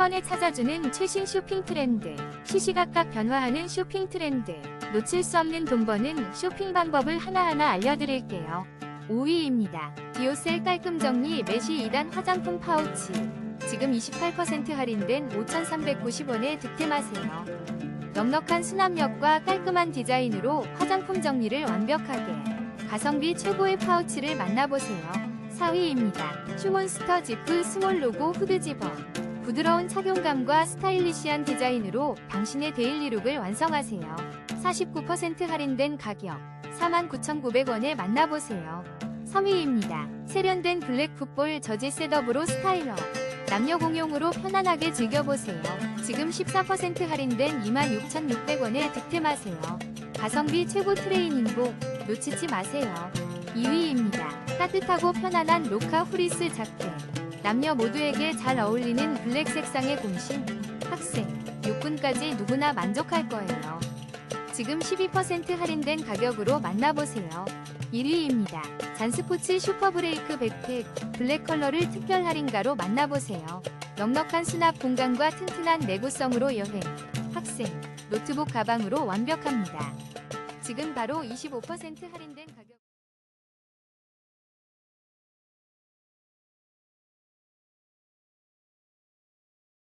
번에 찾아주는 최신 쇼핑 트렌드, 시시각각 변화하는 쇼핑 트렌드, 놓칠 수 없는 돈 버는 쇼핑 방법을 하나하나 알려드릴게요. 5위입니다. 디오셀 깔끔 정리 메쉬 2단 화장품 파우치. 지금 28% 할인된 5,390원에 득템하세요. 넉넉한 수납력과 깔끔한 디자인으로 화장품 정리를 완벽하게. 가성비 최고의 파우치를 만나보세요. 4위입니다. 슈몬스터 지프 스몰 로고 후드 집업. 부드러운 착용감과 스타일리시한 디자인으로 당신의 데일리 룩을 완성하세요. 49% 할인된 가격 49,900원에 만나보세요. 3위입니다. 세련된 블랙 풋볼 저지 셋업으로 스타일러. 남녀 공용으로 편안하게 즐겨보세요. 지금 14% 할인된 26,600원에 득템하세요. 가성비 최고 트레이닝복 놓치지 마세요. 2위입니다. 따뜻하고 편안한 로카 후리스 자켓. 남녀 모두에게 잘 어울리는 블랙 색상의 공신. 학생, 육군까지 누구나 만족할 거예요. 지금 12% 할인된 가격으로 만나보세요. 1위입니다. 잔스포츠 슈퍼브레이크 백팩 블랙 컬러를 특별 할인가로 만나보세요. 넉넉한 수납 공간과 튼튼한 내구성으로 여행, 학생, 노트북 가방으로 완벽합니다. 지금 바로 25% 할인된 가격